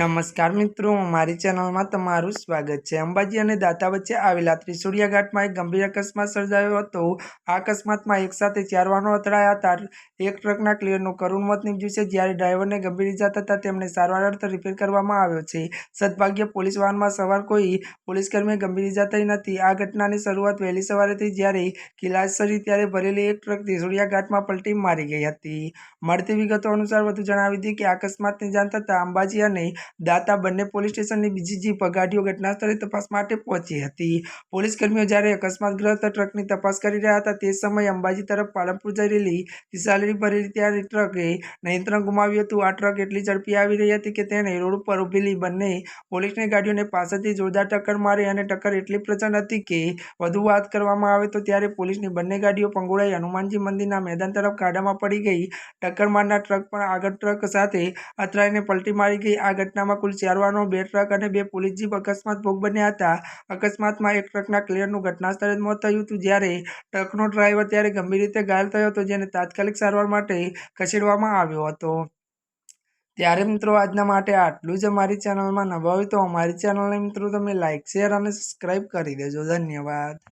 નમસ્કાર મિત્રો, મારી ચેનલમાં તમારું સ્વાગત છે. અંબાજી અને દાતા વચ્ચે આવેલા ત્રિશુળિયા ઘાટમાં એક ગંભીર અકસ્માત સર્જાયો હતો. આ અકસ્માતમાં એકસાથે ચાર વાહનો અથડાયા હતા. એક ટ્રકના ક્લિયરનું કરુણ મોત નીપજ્યું છે. જ્યારે ડ્રાઈવરને ગંભીર ઇજા થતાં તેમને સારવાર અર્થે રિપેર કરવામાં આવ્યો છે. સદભાગ્ય પોલીસ વાહનમાં સવાર કોઈ પોલીસકર્મીએ ગંભીર ઇજા થઈ નથી. આ ઘટનાની શરૂઆત વહેલી સવારે થઈ જ્યારે કિલાસરી ત્યારે ભરેલી એક ટ્રક ત્રિશુળિયા ઘાટમાં પલટી મારી ગઈ હતી. મળતી વિગતો અનુસાર વધુ જણાવી હતી કે અકસ્માતની જાણ થતાં અંબાજી અને દાતા બંને પોલીસ સ્ટેશનની બીજી જીપ ગાડીઓ ઘટનાસ્થળે તપાસ માટે પહોંચી હતી. પોલીસ કર્મીઓ જ્યારે અકસ્માતગ્રસ્ત ટ્રકની તપાસ કરી રહ્યા હતા, તે સમયે અંબાજી તરફ પાલનપુર જઈ રહેલી કિસાલરી ભરેલી ત્યારે ટ્રકે નિયંત્રણ ગુમાવ્યું હતું. આ ટ્રક એટલી ઝડપી આવી રહી હતી કે તેણે રોડ ઉપર ઊભેલી બંને પોલીસની ગાડીઓને પાછળથી જોરદાર ટક્કર મારી અને ટક્કર એટલી પ્રચંડ હતી કે વધુ વાત કરવામાં આવે તો ત્યારે પોલીસની બંને ગાડીઓ પંગોળાઈ હનુમાનજી મંદિરના મેદાન તરફ ખાડામાં પડી ગઈ. ટક્કર મારનાર ટ્રક પણ આગળ ટ્રક સાથે અથડાઈને પલટી મારી ગઈ. આ ઘટનામાં કુલ ચાર વાહનો, બે ટ્રક અને બે પોલીસ જીપ અકસ્માત ભોગ બન્યા હતા. અકસ્માતમાં એક ટ્રકના ક્લિયરનું ઘટના સ્થળે મોત થયું હતું. જ્યારે ટ્રકનો ડ્રાઈવર ત્યારે ગંભીર રીતે ઘાયલ થયો હતો, જેને તાત્કાલિક સારવાર માટે ખસેડવામાં આવ્યો હતો. ત્યારે મિત્રો, આજના માટે આટલું જ અમારી ચેનલમાં નવા હોય તો અમારી ચેનલને મિત્રો, તમે લાઇક શેર અને સબસ્ક્રાઈબ કરી દેજો. ધન્યવાદ.